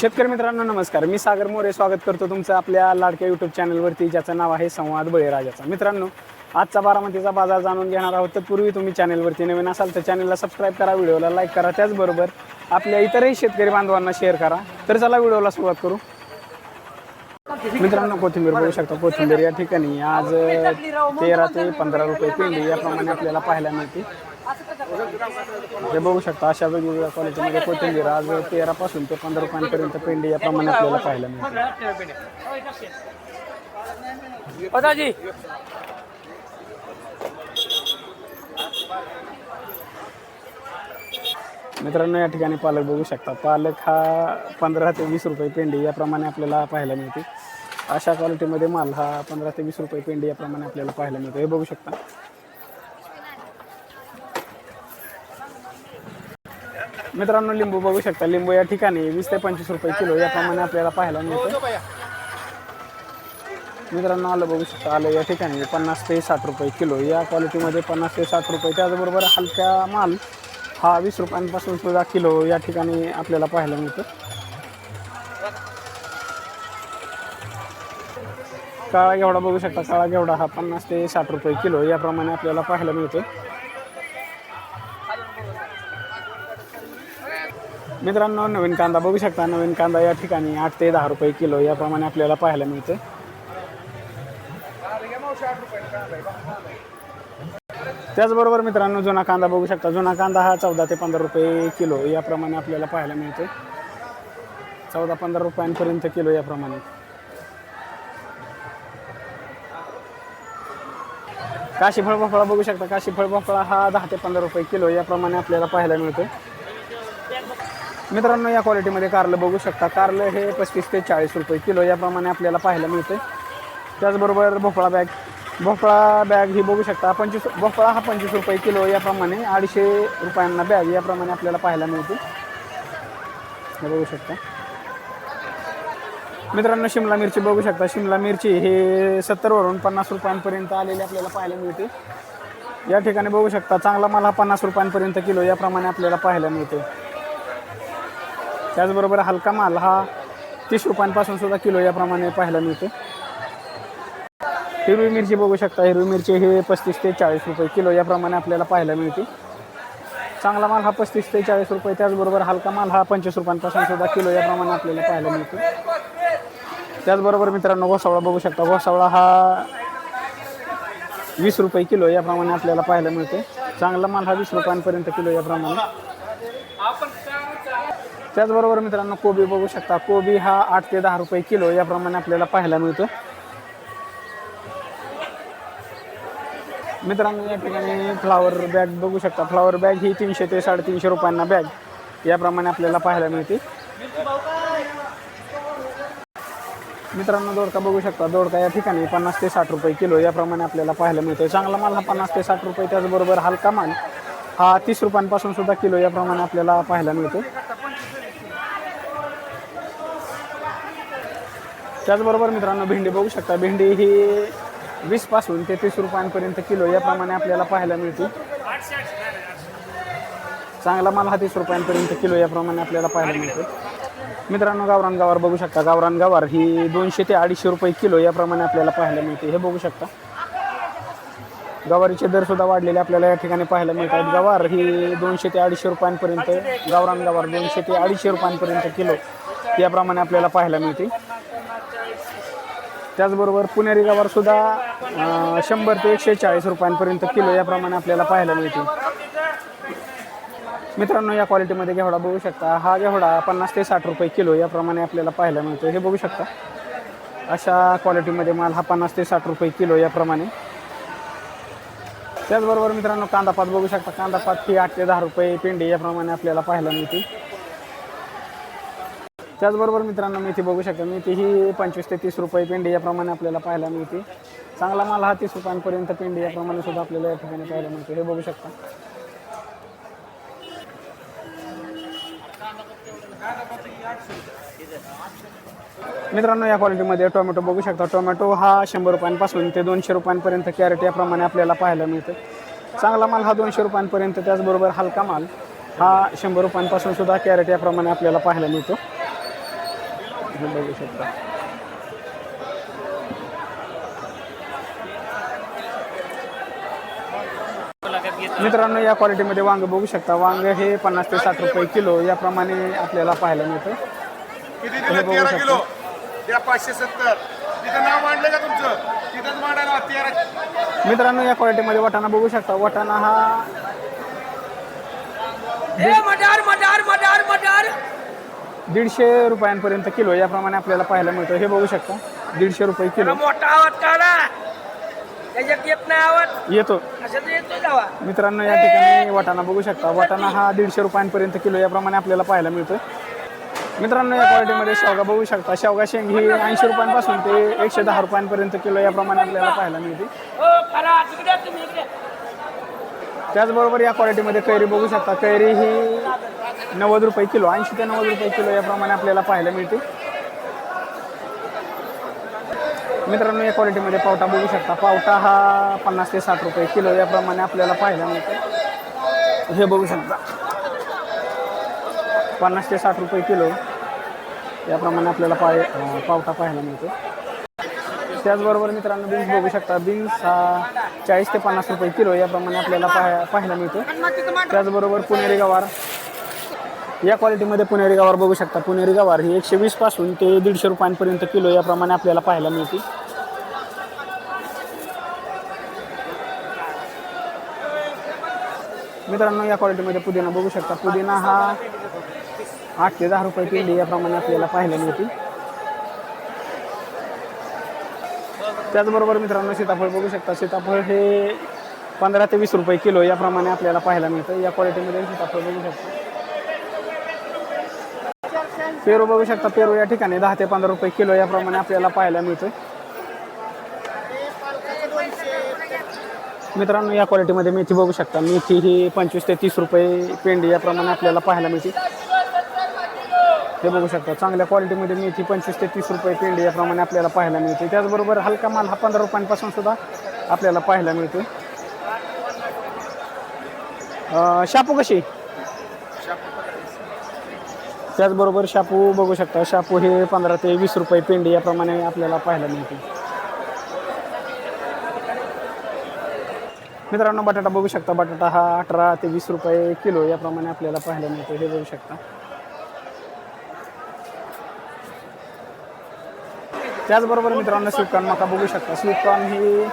शेतकरी मित्रांनो नमस्कार. मी सागर मोरे. स्वागत करतो तुमचं आपल्या लाडक्या यूट्यूब चॅनलवरती ज्याचं नाव आहे संवाद बळीराजाचा. मित्रांनो आजचा बारामतीचा बाजार जाणून घेणार आहोत तत्पूर्वी तुम्ही चॅनलवरती नवीन असाल तर चॅनलला सबस्क्राईब करा व्हिडिओला लाईक करा. त्याचबरोबर आपल्या इतरही शेतकरी बांधवांना शेअर करा. तर चला व्हिडिओला सुरुवात करू. मित्रांनो कोथिंबीर बघू शकता. कोथिंबीर या ठिकाणी आज तेरा ते पंधरा रुपये पेंडी याप्रमाणे आपल्याला पाहायला मिळते. हे बघू शकता अशा वेगवेगळ्या क्वालिटीमध्ये कोथिंबीर आज तेरा पासून ते पंधरा रुपयांपर्यंत पेंडी याप्रमाणे आपल्याला पाहायला मिळते. मित्रांनो या ठिकाणी पालक बघू शकता पालक हा पंधरा ते वीस रुपये पेंडी याप्रमाणे आपल्याला पाहायला मिळते. अशा क्वालिटीमध्ये माल हा पंधरा ते वीस रुपये पेंडी याप्रमाणे आपल्याला पाहायला मिळतो. हे बघू शकता. मित्रांनो लिंबू बघू शकता. लिंबू या ठिकाणी वीस ते पंचवीस रुपये किलो याप्रमाणे आपल्याला पाहायला मिळतं मित्रांनो आलं बघू शकता. आलं या ठिकाणी पन्नास ते साठ रुपये किलो. या क्वालिटीमध्ये पन्नास ते साठ रुपये. त्याचबरोबर हलका माल हा वीस रुपयांपासून सुद्धा किलो या ठिकाणी आपल्याला पाहायला मिळतं काळा घेवडा बघू शकता. काळा घेवडा हा पन्नास ते साठ रुपये किलो याप्रमाणे आपल्याला पाहायला मिळतो मित्रांनो नवीन कांदा बघू शकता. नवीन कांदा या ठिकाणी आठ ते दहा रुपये किलो याप्रमाणे आपल्याला पाहायला मिळतं त्याचबरोबर मित्रांनो जुना कांदा बघू शकता. जुना कांदा हा चौदा ते पंधरा रुपये किलो याप्रमाणे आपल्याला पाहायला मिळतो चौदा पंधरा रुपयांपर्यंत किलो याप्रमाणे. काशी फळ भोपळा बघू शकता. काशी फळ भोपळा हा दहा ते पंधरा रुपये किलो याप्रमाणे आपल्याला पाहायला मिळतो मित्रांनो या क्वालिटीमध्ये कारलं बघू शकता. कारलं हे पस्तीस ते चाळीस रुपये किलो याप्रमाणे आपल्याला पाहायला मिळते त्याचबरोबर भोपळा बॅग भोपळा बॅग ही बघू शकता. पंचवीस भोपळा हा पंचवीस रुपये किलो याप्रमाणे अडीचशे रुपयांना बॅग याप्रमाणे आपल्याला पाहायला मिळते हे बघू शकता. मित्रांनो शिमला मिरची बघू शकता. शिमला मिरची हे सत्तरवरून पन्नास रुपयांपर्यंत आलेली आपल्याला पाहायला मिळते या ठिकाणी बघू शकता चांगला माल हा पन्नास रुपयांपर्यंत किलो याप्रमाणे आपल्याला पाहायला मिळते त्याचबरोबर हलका माल हा तीस रुपयांपासून सुद्धा किलो याप्रमाणे पाहायला मिळतो. हिरवी मिरची बघू शकता. हिरवी मिरची हे पस्तीस ते चाळीस रुपये किलो याप्रमाणे आपल्याला पाहायला मिळते. चांगला माल हा पस्तीस ते चाळीस रुपये. त्याचबरोबर हलका माल हा पंचवीस रुपयांपासून सुद्धा किलो याप्रमाणे आपल्याला पाहायला मिळतो. त्याचबरोबर मित्रांनो घोसावळा बघू शकता. घोसावळा हा वीस रुपये किलो याप्रमाणे आपल्याला पाहायला मिळते. चांगला माल हा वीस रुपयांपर्यंत किलो याप्रमाणे. त्याचबरोबर मित्रांनो कोबी बघू शकता. कोबी हा आठ ते दहा रुपये किलो याप्रमाणे आपल्याला पाहायला मिळतो मित्रांनो या ठिकाणी फ्लावर बॅग बघू शकता. फ्लावर बॅग ही तीनशे ते साडेतीनशे रुपयांना बॅग याप्रमाणे आपल्याला पाहायला मिळते. मित्रांनो दोडका बघू शकता. दोडका या ठिकाणी पन्नास ते साठ रुपये किलो याप्रमाणे आपल्याला पाहायला मिळतो चांगला माल हा पन्नास ते साठ रुपये. त्याचबरोबर हलका माल हा तीस रुपयांपासून सुद्धा किलो याप्रमाणे आपल्याला पाहायला मिळतो त्याचबरोबर मित्रांनो भेंडी बघू शकता. भेंडी ही वीसपासून ते तीस रुपयांपर्यंत किलो याप्रमाणे आपल्याला पाहायला मिळते. चांगला माल हा तीस रुपयांपर्यंत किलो याप्रमाणे आपल्याला पाहायला मिळतो. मित्रांनो गावरान गावार बघू शकता. गावरान गावार ही दोनशे ते अडीचशे रुपये किलो याप्रमाणे आपल्याला पाहायला मिळते. हे बघू शकता. गवारीचे दर सुद्धा वाढलेले आपल्याला या ठिकाणी पाहायला मिळतात गवार ही दोनशे ते अडीचशे रुपयांपर्यंत गावरान गवार दोनशे ते अडीचशे रुपयांपर्यंत किलो याप्रमाणे आपल्याला पाहायला मिळते. त्याचबरोबर पुणेरी गवार सुद्धा शंभर ते एकशे चाळीस रुपयांपर्यंत किलो याप्रमाणे आपल्याला पाहायला मिळते मित्रांनो या क्वालिटीमध्ये घेवडा बघू शकता. हा घेवडा पन्नास ते साठ रुपये किलो याप्रमाणे आपल्याला पाहायला मिळतो. हे बघू शकता. अशा क्वालिटीमध्ये माल हा पन्नास ते साठ रुपये किलो याप्रमाणे. त्याचबरोबर मित्रांनो कांदापात बघू शकता. कांदापात ही आठ ते दहा रुपये पेंडी याप्रमाणे आपल्याला पाहायला मिळते त्याचबरोबर मित्रांनो मेथी बघू शकता मेथी ही पंचवीस ते तीस रुपये पेंडी याप्रमाणे आपल्याला पाहायला मिळते. चांगला माल हा तीस रुपयांपर्यंत पेंडी याप्रमाणे सुद्धा आपल्याला या ठिकाणी पाहायला मिळतो. हे बघू शकता. मित्रांनो या क्वालिटीमध्ये टोमॅटो बघू शकता. टोमॅटो हा शंभर रुपयांपासून ते दोनशे रुपयांपर्यंत कॅरेट याप्रमाणे आपल्याला पाहायला मिळतं. चांगला माल हा दोनशे रुपयांपर्यंत त्याचबरोबर हलका माल हा शंभर रुपयांपासून सुद्धा कॅरेट याप्रमाणे आपल्याला पाहायला मिळतो. हे बघू शकता मित्रांनो या क्वालिटीमध्ये वांग बघू शकता. वांग हे पन्नास ते साठ रुपये किलो याप्रमाणे आपल्याला पाहायला मिळतं. किती हे बघू शकता. पाचशे सत्तर. मित्रांनो या क्वालिटीमध्ये वाटाणा बघू शकता. वाटाणा हा मटार मटार मटार मटार. दीडशे रुपयांपर्यंत किलो याप्रमाणे आपल्याला पाहायला मिळतं. हे बघू शकता दीडशे रुपये किलो. मोठा आवाज काढा त्याच्यात येत नाही आवाज. येतो. मित्रांनो या ठिकाणी वाटाणा बघू शकता. वाटाणा हा दीडशे रुपयांपर्यंत किलो याप्रमाणे आपल्याला पाहायला मिळतो मित्रांनो या क्वालिटीमध्ये शेवगा बघू शकता. शेवगा शेंग ही ऐंशी रुपयांपासून ते एकशे दहा रुपयांपर्यंत किलो याप्रमाणे आपल्याला पाहायला मिळते हो खरा तिकडे तुम्ही इकडे त्याचबरोबर या क्वालिटीमध्ये कैरी बघू शकता. कैरी ही नव्वद रुपये किलो ऐंशी ते नव्वद रुपये किलो याप्रमाणे आपल्याला पाहायला मिळते. मित्रांनो या क्वालिटीमध्ये पावटा बघू शकता. पावटा हा पन्नास ते साठ रुपये किलो याप्रमाणे आपल्याला पाहायला मिळते. हे बघू शकता. पन्नास ते साठ रुपये किलो याप्रमाणे आपल्याला पाय पावटा पाहायला मिळतो. त्याचबरोबर मित्रांनो बीन्स बघू शकता. बीन्स हा चाळीस ते पन्नास रुपये किलो याप्रमाणे आपल्याला पाहाय पाहायला मिळतो. त्याचबरोबर पुणेरी गवार. या क्वालिटीमध्ये पुणेरी गवार बघू शकता. पुणेरी गवार ही एकशे वीसपासून ते दीडशे रुपयांपर्यंत किलो याप्रमाणे आपल्याला पाहायला मिळते. मित्रांनो या क्वालिटीमध्ये पुदिना बघू शकता. पुदिना हा आठ ते दहा रुपये किलो याप्रमाणे आपल्याला पाहायला मिळते. त्याचबरोबर मित्रांनो सीताफळ बघू शकता. सीताफळ हे पंधरा ते वीस रुपये किलो याप्रमाणे आपल्याला पाहायला मिळतं. या क्वालिटीमध्ये सीताफळ बघू शकता. पेरू बघू शकता. पेरू या ठिकाणी दहा ते पंधरा रुपये किलो याप्रमाणे आपल्याला पाहायला मिळतं मित्रांनो या क्वालिटीमध्ये मेथी बघू शकता. मेथी ही पंचवीस ते तीस रुपये पेंडी याप्रमाणे आपल्याला पाहायला मिळते. हे बघू शकता चांगल्या क्वालिटीमध्ये मेथी पंचवीस ते तीस रुपये पेंडी याप्रमाणे आपल्याला पाहायला मिळते. त्याचबरोबर हलका माल हा पंधरा रुपयांपासून सुद्धा आपल्याला पाहायला मिळतो. शापू कशी? त्याचबरोबर शापू बघू शकता शापू हे पंधरा ते वीस रुपये पेंडी याप्रमाणे आपल्याला पाहायला मिळते. मित्रांनो बटाटा बघू शकता बटाटा हा अठरा ते वीस रुपये किलो याप्रमाणे आपल्याला पाहायला मिळतो हे बघू शकता. त्याचबरोबर मित्रांनो स्वीटकॉर्न मका बघू शकता. स्वीटकॉर्न ही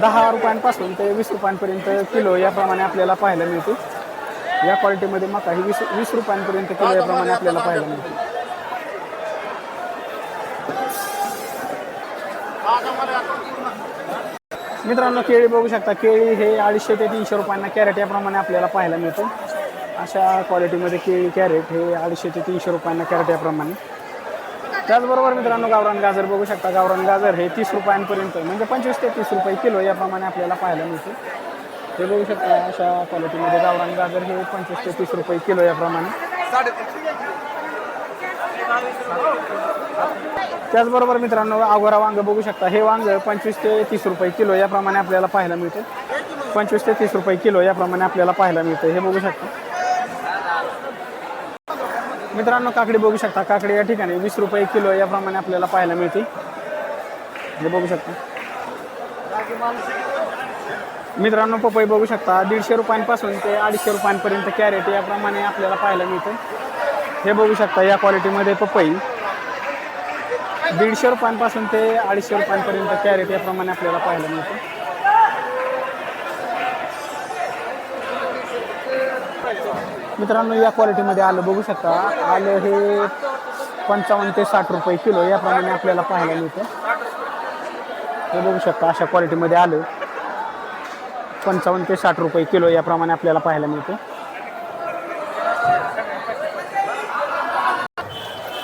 दहा रुपयांपासून ते वीस रुपयांपर्यंत किलो याप्रमाणे आपल्याला पाहायला मिळते. या क्वालिटीमध्ये मका ही वीस वीस रुपयांपर्यंत किलो याप्रमाणे आपल्याला पाहायला मिळते. मित्रांनो केळी बघू शकता. केळी हे अडीचशे ते तीनशे रुपयांना कॅरेट याप्रमाणे आपल्याला पाहायला मिळतं. अशा क्वालिटीमध्ये केळी कॅरेट हे अडीचशे ते तीनशे रुपयांना कॅरेट याप्रमाणे. त्याचबरोबर मित्रांनो गावरान गाजर बघू शकता. गावरान गाजर हे तीस रुपयांपर्यंत म्हणजे पंचवीस ते तीस रुपये किलो याप्रमाणे आपल्याला पाहायला मिळते. हे बघू शकता अशा क्वालिटीमध्ये गावरान गाजर हे पंचवीस ते तीस रुपये किलो याप्रमाणे. त्याचबरोबर मित्रांनो आगोरा वांग बघू शकता. हे वांग पंचवीस ते तीस रुपये किलो याप्रमाणे आपल्याला पाहायला मिळतं. पंचवीस ते तीस रुपये किलो याप्रमाणे आपल्याला पाहायला मिळतं. हे बघू शकता. मित्रांनो काकडी बघू शकता. काकडी या ठिकाणी वीस रुपये किलो याप्रमाणे आपल्याला पाहायला मिळते. हे बघू शकता. मित्रांनो पपई बघू शकता. दीडशे रुपयांपासून ते अडीचशे रुपयांपर्यंत कॅरेट याप्रमाणे आपल्याला पाहायला मिळतं. हे बघू शकता या क्वालिटीमध्ये पपई. दीडशे रुपयांपासून ते अडीचशे रुपयांपर्यंत कॅरेट याप्रमाणे आपल्याला पाहायला मिळतं. मित्रांनो या क्वालिटीमध्ये आलं बघू शकता. आलं हे पंचावन्न ते साठ रुपये किलो याप्रमाणे आपल्याला पाहायला मिळतं. हे बघू शकता अशा क्वालिटीमध्ये आलं. पंचावन्न ते साठ रुपये किलो याप्रमाणे आपल्याला पाहायला मिळतं.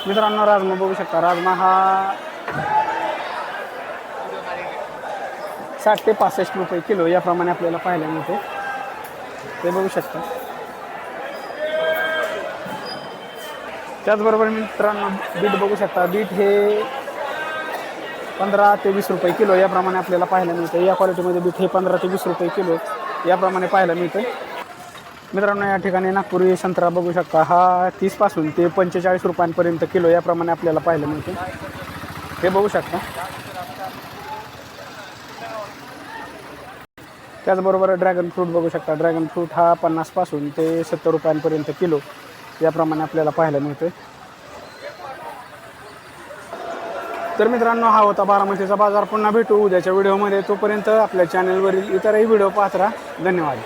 मित्रांनो राजमा बघू शकता. राजमा हा साठ ते पासष्ट रुपये किलो याप्रमाणे आपल्याला पाहायला मिळते. ते बघू शकता. त्याचबरोबर मित्रांनो बीट बघू शकता. बीट हे पंधरा ते वीस रुपये किलो याप्रमाणे आपल्याला पाहायला मिळतं. या क्वालिटीमध्ये बीट हे पंधरा ते वीस रुपये किलो याप्रमाणे पाहायला मिळतं. मित्रांनो या ठिकाणी नागपुरी संत्रा बघू शकता. हा तीसपासून ते पंचेचाळीस रुपयांपर्यंत किलो याप्रमाणे आपल्याला पाहायला मिळतं. हे बघू शकता. त्याचबरोबर ड्रॅगन फ्रूट बघू शकता. ड्रॅगन फ्रूट हा पन्नासपासून ते सत्तर रुपयांपर्यंत किलो याप्रमाणे आपल्याला पाहायला मिळते तर मित्रांनो हा होता बारामतीचा बाजार. पुन्हा भेटू उद्याच्या व्हिडिओमध्ये. तोपर्यंत आपल्या चॅनलवरील इतरही व्हिडिओ पाहत राहा. धन्यवाद.